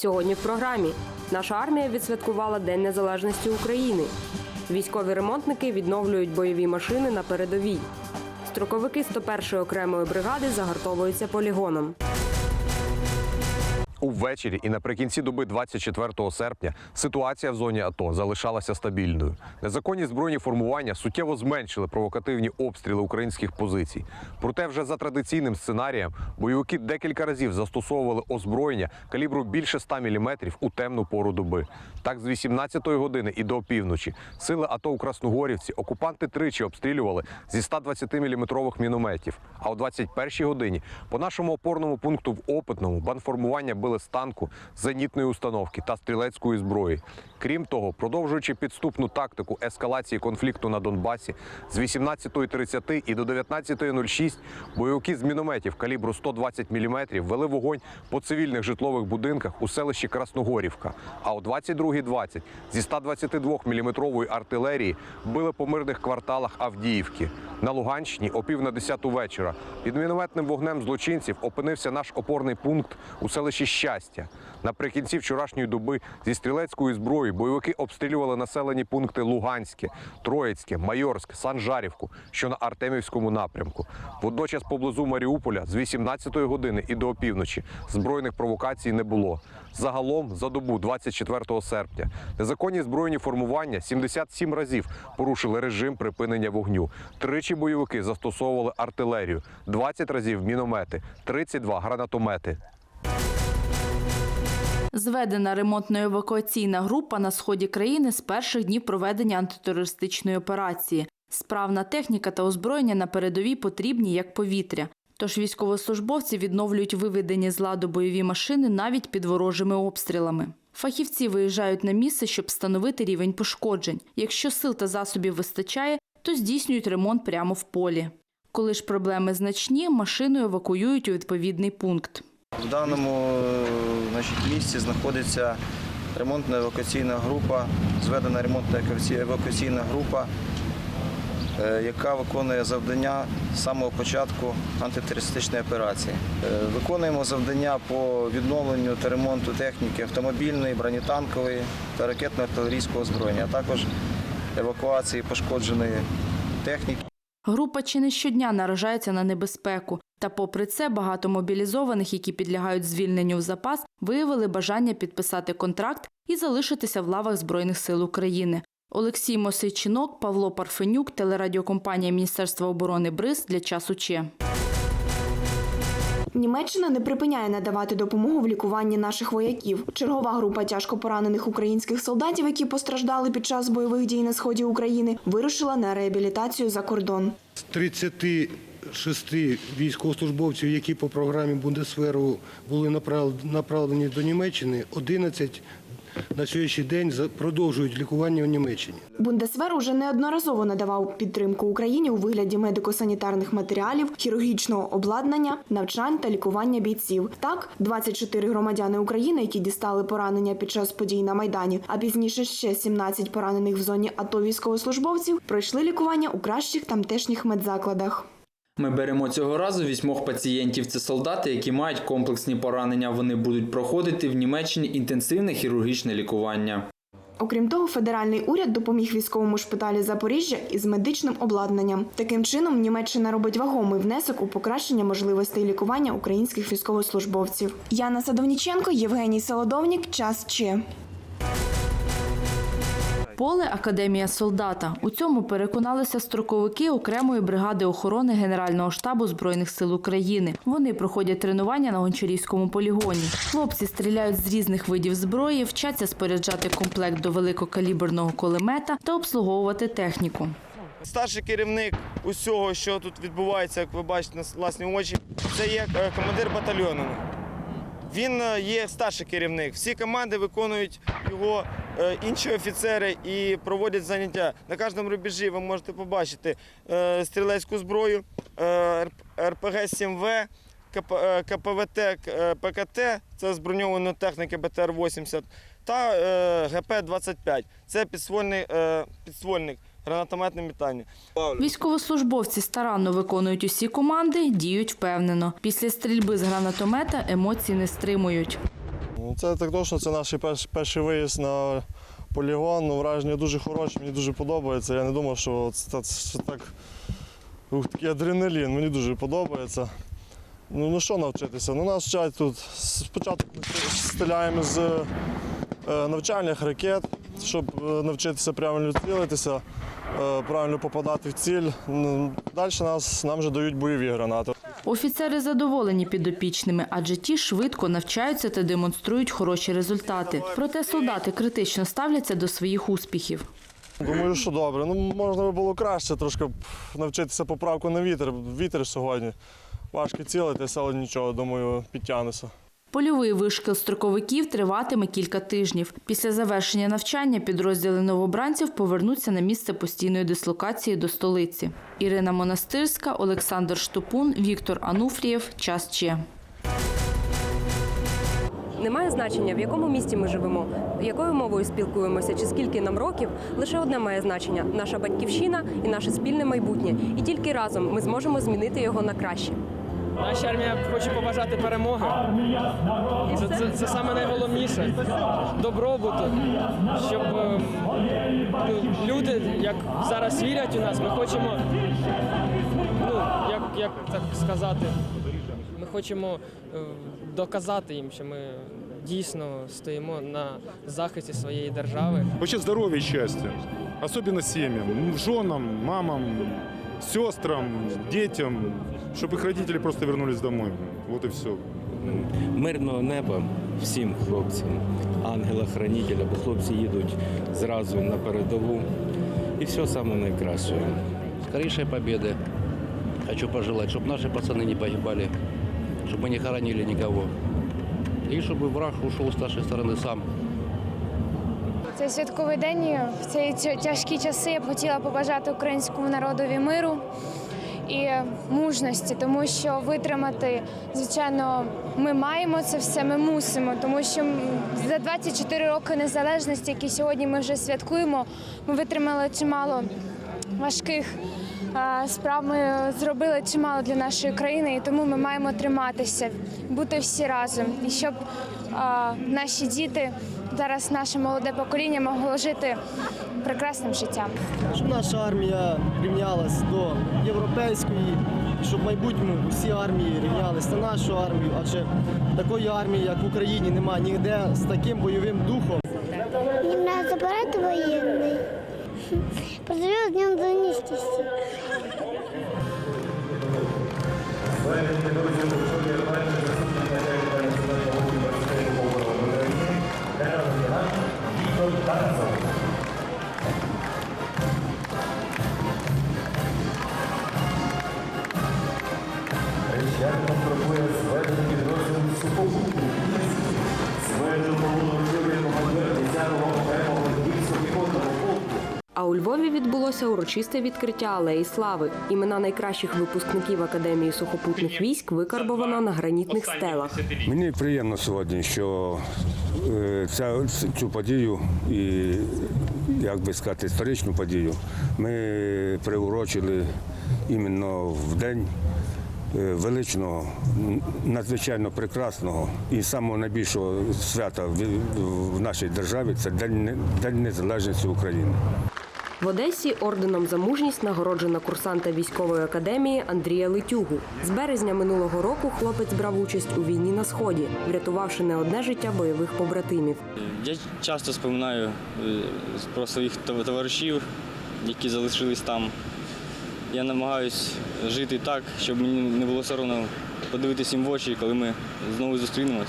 Сьогодні в програмі наша армія відсвяткувала День Незалежності України. Військові ремонтники відновлюють бойові машини на передовій. Строковики 101-ї окремої бригади загартовуються полігоном. Увечері і наприкінці доби 24 серпня ситуація в зоні АТО залишалася стабільною. Незаконні збройні формування суттєво зменшили провокативні обстріли українських позицій. Проте, вже за традиційним сценарієм, бойовики декілька разів застосовували озброєння калібру більше 100 мм у темну пору доби. Так, з 18-ї години і до опівночі сили АТО у Красногорівці окупанти тричі обстрілювали зі 120 мм мінометів. А о 21-й годині по нашому опорному пункту в Опитному банформування били з танку, зенітної установки та стрілецької зброї. Крім того, продовжуючи підступну тактику ескалації конфлікту на Донбасі, з 18.30 і до 19.06 бойовики з мінометів калібру 120 мм вели вогонь по цивільних житлових будинках у селищі Красногорівка. А о 22.20 зі 122 мм артилерії били по мирних кварталах Авдіївки. На Луганщині о пів на 10 вечора під мінометним вогнем злочинців опинився наш опорний пункт у селищі Щастя. Наприкінці вчорашньої доби зі стрілецької зброї бойовики обстрілювали населені пункти Луганське, Троїцьке, Майорськ, Санжарівку, що на Артемівському напрямку. Водночас поблизу Маріуполя з 18-ї години і до опівночі збройних провокацій не було. Загалом за добу 24 серпня незаконні збройні формування 77 разів порушили режим припинення вогню. Тричі бойовики застосовували артилерію, 20 разів міномети, 32 гранатомети. Зведена ремонтно-евакуаційна група на сході країни з перших днів проведення антитерористичної операції. Справна техніка та озброєння на передовій потрібні як повітря. Тож військовослужбовці відновлюють виведені з ладу бойові машини навіть під ворожими обстрілами. Фахівці виїжджають на місце, щоб встановити рівень пошкоджень. Якщо сил та засобів вистачає, то здійснюють ремонт прямо в полі. Коли ж проблеми значні, машину евакуюють у відповідний пункт. В даному е, значить, місці знаходиться ремонтна евакуаційна група, зведена ремонтна евакуаційна група, е, яка виконує завдання з самого початку антитерористичної операції. Е, Виконуємо завдання по відновленню та ремонту техніки автомобільної, бронетанкової та ракетно-артилерійського озброєння, а також евакуації пошкодженої техніки. Група чи не щодня наражається на небезпеку. Та попри це багато мобілізованих, які підлягають звільненню в запас, виявили бажання підписати контракт і залишитися в лавах Збройних сил України. Олексій Мосейчинок, Павло Парфенюк, телерадіокомпанія Міністерства оборони БРИЗ для часу Че. Німеччина не припиняє надавати допомогу в лікуванні наших вояків. Чергова група тяжко поранених українських солдатів, які постраждали під час бойових дій на сході України, вирушила на реабілітацію за кордон. З 36 військовослужбовців, які по програмі Бундесверу були направлені до Німеччини, 11 на сьогоднішній день продовжують лікування в Німеччині. Бундесвер уже неодноразово надавав підтримку Україні у вигляді медико-санітарних матеріалів, хірургічного обладнання, навчань та лікування бійців. Так, 24 громадяни України, які дістали поранення під час подій на майдані, а пізніше ще 17 поранених в зоні АТО військовослужбовців, пройшли лікування у кращих тамтешніх медзакладах. Ми беремо цього разу вісьмох пацієнтів. Це солдати, які мають комплексні поранення. Вони будуть проходити в Німеччині інтенсивне хірургічне лікування. Окрім того, федеральний уряд допоміг військовому шпиталі Запоріжжя із медичним обладнанням. Таким чином, Німеччина робить вагомий внесок у покращення можливостей лікування українських військовослужбовців. Яна Садовніченко, Євгеній Солодовнік. Час Че. Поле Академія солдата. У цьому переконалися строковики окремої бригади охорони Генерального штабу Збройних сил України. Вони проходять тренування на Гончарівському полігоні. Хлопці стріляють з різних видів зброї, вчаться споряджати комплект до великокаліберного кулемета та обслуговувати техніку. Старший керівник усього, що тут відбувається, як ви бачите на власні очі, це є е, командир батальйону. Він е, є старший керівник. Всі команди виконують його інші офіцери і проводять заняття. На кожному рубежі ви можете побачити е, стрілецьку зброю, е, РПГ-7В, е, КПВТ, е, ПКТ, це з броньованої техніки БТР-80, та е, ГП-25. Це підствольний, е, підствольник гранатометне метання. Військовослужбовці старанно виконують усі команди, діють впевнено. Після стрільби з гранатомета емоції не стримують. Ну, це так точно, це наш перш, перший виїзд на полігон. Ну, враження дуже хороші, мені дуже подобається. Я не думав, що це, це, так ух, такий адреналін, мені дуже подобається. Ну, ну що навчитися? Ну, нас вчать тут. Спочатку стріляємо з е, навчальних ракет, щоб е, навчитися правильно цілитися, е, правильно попадати в ціль. Ну, Далі нас, нам вже дають бойові гранати. Офіцери задоволені підопічними, адже ті швидко навчаються та демонструють хороші результати. Проте солдати критично ставляться до своїх успіхів. Думаю, що добре. Ну, можна би було краще трошки навчитися поправку на вітер. Вітер сьогодні. Важко цілитися, але нічого, думаю, підтягнеся. Польовий вишкіл строковиків триватиме кілька тижнів. Після завершення навчання підрозділи новобранців повернуться на місце постійної дислокації до столиці. Ірина Монастирська, Олександр Штопун, Віктор Ануфрієв. Час Че. Немає значення, в якому місті ми живемо, якою мовою спілкуємося чи скільки нам років. Лише одне має значення наша батьківщина і наше спільне майбутнє. І тільки разом ми зможемо змінити його на краще. Наша армія хоче побажати перемоги. Це, це, це саме найголовніше. Добробуту, щоб е, ну, люди, як зараз вірять у нас, ми хочемо, ну, як, як так сказати, ми хочемо е, доказати їм, що ми дійсно стоїмо на захисті своєї держави. Вообще здоровья и счастья. Особенно семьям, женам, мамам, сестрам, детям, чтобы их родители просто вернулись домой. Вот и все. мирного неба всім хлопцям, ангела-хранителя, бо хлопці їдуть зразу на передову. І все саме найкраще. скорейшей победы. Хочу пожелать, чтобы наши пацаны не погибали, чтобы мы не хоронили никого. И чтобы враг ушел с нашей стороны сам. Цей святковий день в ці тяжкі часи я б хотіла побажати українському народові миру і мужності, тому що витримати, звичайно, ми маємо це все, ми мусимо, тому що за 24 роки незалежності, які сьогодні ми вже святкуємо, ми витримали чимало важких справ. Ми зробили чимало для нашої країни, і тому ми маємо триматися, бути всі разом, і щоб наші діти. Зараз наше молоде покоління могло жити прекрасним життям. Щоб наша армія рівнялась до європейської, щоб в майбутньому всі армії рівнялись на нашу армію, адже такої армії, як в Україні, немає ніде з таким бойовим духом. Мене забирати воєнний. Поздравляю з Днем Заністості. А у Львові відбулося урочисте відкриття алеї слави. Імена найкращих випускників Академії сухопутних військ викарбовано на гранітних стелах. Мені приємно сьогодні, що е, ця, цю подію і, як би сказати, історичну подію ми приурочили іменно в день е, величного, надзвичайно прекрасного і самого найбільшого свята в, нашій державі це День, День Незалежності України. В Одесі орденом за мужність нагороджена курсанта військової академії Андрія Летюгу. З березня минулого року хлопець брав участь у війні на сході, врятувавши не одне життя бойових побратимів. Я часто споминаю е, про своїх товаришів, які залишились там. Я намагаюсь жити так, щоб мені не було соромно подивитися їм в очі, коли ми знову зустрінемось.